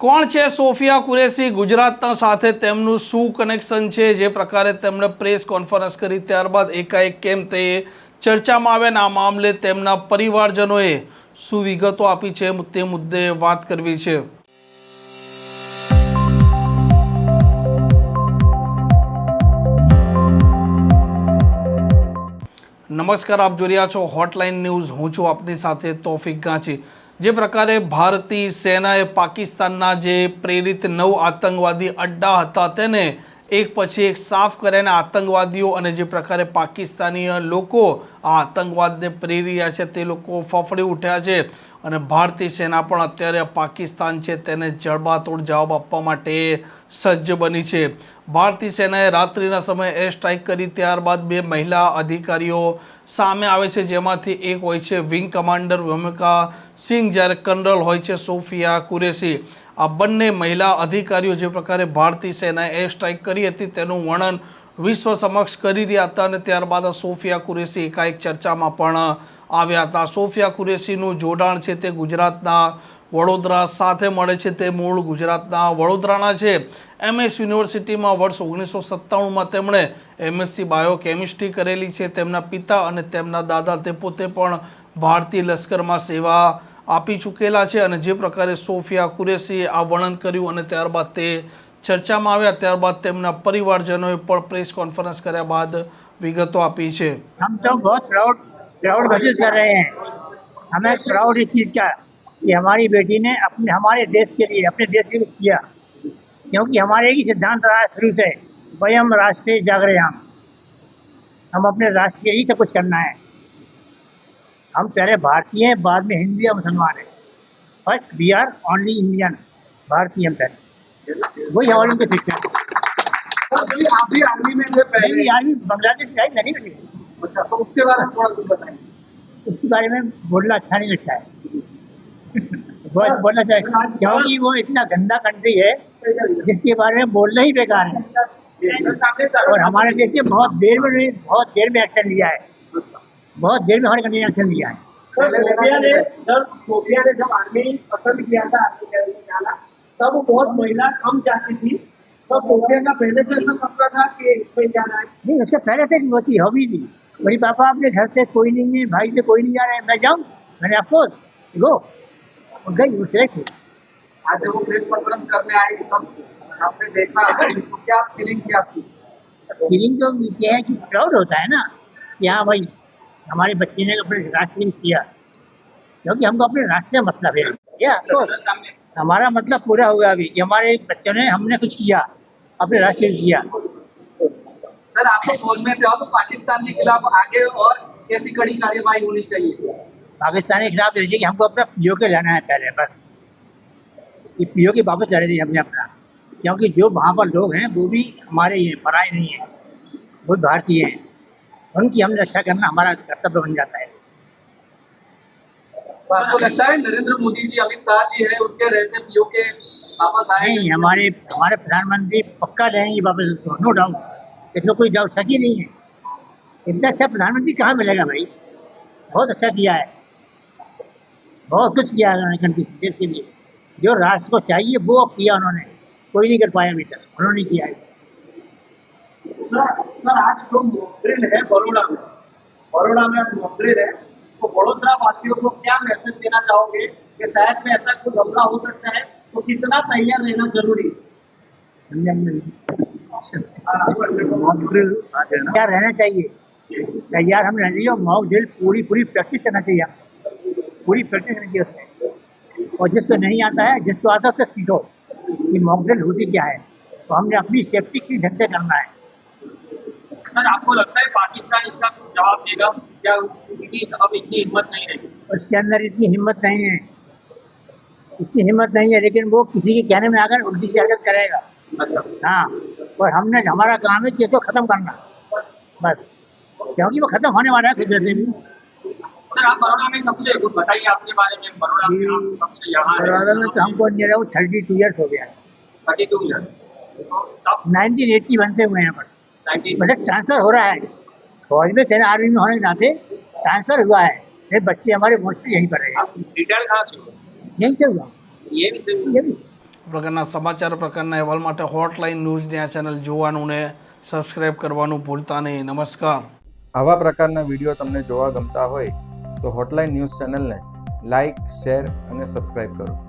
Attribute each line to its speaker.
Speaker 1: કોણ છે સોફિયા કુરેશી ગુજરાતના સાથે તેમનું શું કનેક્શન છે? જે પ્રકારે તેમણે પ્રેસ કોન્ફરન્સ કરી ત્યારબાદ એકાએક કેમ તે ચર્ચામાં આવ્યા આ મામલે તેમના પરિવારજનોએ શું વિગતો આપી છે તે મુદ્દે વાત કરવી છે. નમસ્કાર, આપ જોઈ રહ્યા છો હોટલાઇન ન્યૂઝ હું છું આપની સાથે તોફિક ગાંચી. જે પ્રકારે ભારતીય સેનાએ પાકિસ્તાનના જે પ્રેરિત નવ આતંકવાદી અડ્ડા હતા તેને એક પછી એક સાફ કર્યાને આતંકવાદીઓ અને જે પ્રકારે પાકિસ્તાનીય લોકો આ આતંકવાદને પ્રેરી રહ્યા છે તે લોકો ફફડી ઉઠ્યા છે. અને ભારતીય સેના પણ અત્યારે પાકિસ્તાન છે, તેને જડબાતોડ જવાબ આપવા માટે સજ્જ બની છે. ભારતીય સેનાએ રાત્રિના સમયે એર સ્ટ્રાઇક કરી, ત્યારબાદ બે મહિલા અધિકારીઓ સામે આવે છે, જેમાંથી એક હોય છે વિંગ કમાન્ડર ભૂમિકા સિંહ જ્યારે કર્નલ હોય છે સોફિયા કુરેશી. આ બંને મહિલા અધિકારીઓ જે પ્રકારે ભારતીય સેનાએ એર સ્ટ્રાઇક કરી હતી, તેનું વર્ણન વિશ્વ સમક્ષ કરી રહ્યા હતા અને ત્યારબાદ સોફિયા કુરેશી એકાએક ચર્ચામાં પણ આવ્યા હતા. સોફિયા કુરેશીનું જોડાણ છે તે ગુજરાતના વડોદરા સાથે મળે છે. તે મૂળ ગુજરાતના વડોદરાના છે. એમએસ યુનિવર્સિટીમાં વર્ષ ઓગણીસો સત્તાણુંમાં તેમણે એમએસસી બાયોકેમિસ્ટ્રી કરેલી છે. તેમના પિતા અને તેમના દાદા તે પોતે પણ ભારતીય લશ્કરમાં સેવા આપી ચૂકેલા છે અને જે પ્રકારે સોફિયા કુરેશીએ આ વર્ણન કર્યું અને ત્યારબાદ તે ચર્ચામાં આવ્યા ત્યારબાદ તેમના પરિવારજનોએ પણ પ્રેસ કોન્ફરન્સ કર્યા બાદ વિગતો આપી છે
Speaker 2: हम तो बहुत प्राउड प्राउड महसूस कर रहे हैं हमें प्राउड इस चीज़ का कि हमारी बेटी ने अपने हमारे देश के लिए अपने देश के लिए किया क्योंकि हमारे एक ही सिद्धांत रहा है शुरू से वयम राष्ट्रीय जागरयाम हम अपने राष्ट्र के लिए सब कुछ करना है हम पहले भारतीय हैं बाद में हिंदू या मुसलमान हैं first we are only Indian भारतीय हम पहले वही हमारी उनकी शिक्षा है।
Speaker 3: आप भी आर्मी में थे पहले।
Speaker 2: नहीं, आर्मी बांग्लादेश आई
Speaker 3: अच्छा तो उसके बारे में थोड़ा कुछ बताएँ
Speaker 2: उसके बारे में बोलना अच्छा नहीं लगता है। बहुत बोलना चाहिए। क्योंकि वो इतना गंदा कंट्री है जिसके बारे में बोलना ही बेकार है। और हमारे देश ने बहुत देर में बहुत देर में एक्शन लिया है। बहुत देर में हमारे कंट्री ने एक्शन लिया है।
Speaker 3: सर सोफिया ने जब सोफिया ने जब आर्मी पसंद किया था तब बहुत महिला कम जाती थी। तब सोफिया का पहले से ऐसा सपना था कि इसमें जाना है।
Speaker 2: नहीं उससे पहले से वो थी हॉबी थी मेरी पापा अपने घर से कोई नहीं है भाई से कोई नहीं आ रहा है मैं जाऊँ? मैंने अफकोर्स गो गई वो हुई
Speaker 3: आज जब वो प्रेस कॉन्फ्रेंस करने आई तब आपने देखा तो क्या फीलिंग थी आपकी।
Speaker 2: फीलिंग तो ये है कि प्राउड होता है ना कि हाँ भाई हमारे बच्चे ने अपने राष्ट्र किया। क्योंकि हमको अपने राष्ट्र मतलब है। हमारा मतलब पूरा हो गया अभी। कि हमारे बच्चों ने हमने कुछ किया अपने राष्ट्र के किया।
Speaker 3: सर आप तो फौज में थे अब पाकिस्तान के खिलाफ आगे और कैसी कड़ी कार्यवाही होनी चाहिए।
Speaker 2: पाकिस्तान के खिलाफ देखिए कि हमको अपना पीओ के लेना है पहले बस। ये पीओ के वापस चले चाहिए हमने अपना। क्योंकि जो वहाँ पर लोग हैं वो भी हमारे ही हैं पराए नहीं हैं वो भारतीय हैं। उनकी हम रक्षा करना हमारा कर्तव्य बन जाता है।
Speaker 3: तो आपको लगता है नरेंद्र मोदी जी अमित शाह जी है उसके रहते पीओ के वापस आए
Speaker 2: नहीं हमारे हमारे प्रधानमंत्री पक्का रहेंगे वापस नो डाउट इसमें कोई डाउट सकी नहीं है। इतना अच्छा प्रधानमंत्री कहाँ मिलेगा भाई? बहुत अच्छा किया है। बहुत कुछ किया है उन्होंने कंट्री देश के लिए। जो राष्ट्र को चाहिए वो अब किया उन्होंने। कोई नहीं कर पाया अभी तक उन्होंने किया है।
Speaker 3: सर सर आज जो मॉकड्रिल है बड़ोड़ा में बड़ोड़ा में आज मॉकड्रिल है। तो बड़ोदरा वासियों को क्या मैसेज देना चाहोगे? कि शायद से ऐसा कोई हमला हो सकता है तो कितना तैयार रहना ज़रूरी? है
Speaker 2: तैयार रहना चाहिए? तैयार हम रहना चाहिए और मॉक ड्रिल पूरी पूरी प्रैक्टिस करना चाहिए पूरी प्रैक्टिस करनी चाहिए उसमें। और जिसको नहीं आता है जिसको आता है उससे सीखो कि मॉक ड्रिल होती क्या है। तो हमने अपनी सेफ्टी की ढंग से करना है।
Speaker 4: सर आपको लगता है पाकिस्तान इसका जवाब देगा? या उनकी अब इतनी हिम्मत नहीं रहेगी
Speaker 2: उसके अंदर इतनी हिम्मत नहीं है। इतनी हिम्मत नहीं है लेकिन वो किसी के कहने में आकर उल्टी सी हरकत करेगा।
Speaker 4: मतलब?
Speaker 2: हाँ और हमने हमारा काम है कि इसको ख़त्म करना। बस। क्योंकि वो ख़त्म होने वाला है खुद वैसे भी।
Speaker 4: सर आप बड़ौदा में कब से कुछ बताइए आपके बारे में? बड़ौदा में आप कब से यहाँ
Speaker 2: बड़ौदा में तो हमको near about thirty two years हो गया है।
Speaker 4: Thirty two year
Speaker 2: nineteen eighty one से हुए हैं पर मतलब ट्रांसफ़र हो रहा है। फौज में सेना आर्मी में होने के नाते ट्रांसफर हुआ है ये बच्चे हमारे मोस्टली यहीं पर रहे
Speaker 4: आप रिटायर कहाँ से हो
Speaker 2: यहीं से हुआ
Speaker 4: ये भी से
Speaker 2: ये भी
Speaker 1: આ પ્રકારના સમાચાર પ્રકારના અહેવાલ માટે હોટલાઇન ન્યૂઝની આ ચેનલ જોવાનું ને સબસ્ક્રાઇબ કરવાનું ભૂલતા નહીં નમસ્કાર
Speaker 5: આવા પ્રકારના વિડીયો તમને જોવા ગમતા હોય તો હોટલાઇન ન્યૂઝ ચેનલને લાઇક શેર અને સબસ્ક્રાઇબ કરો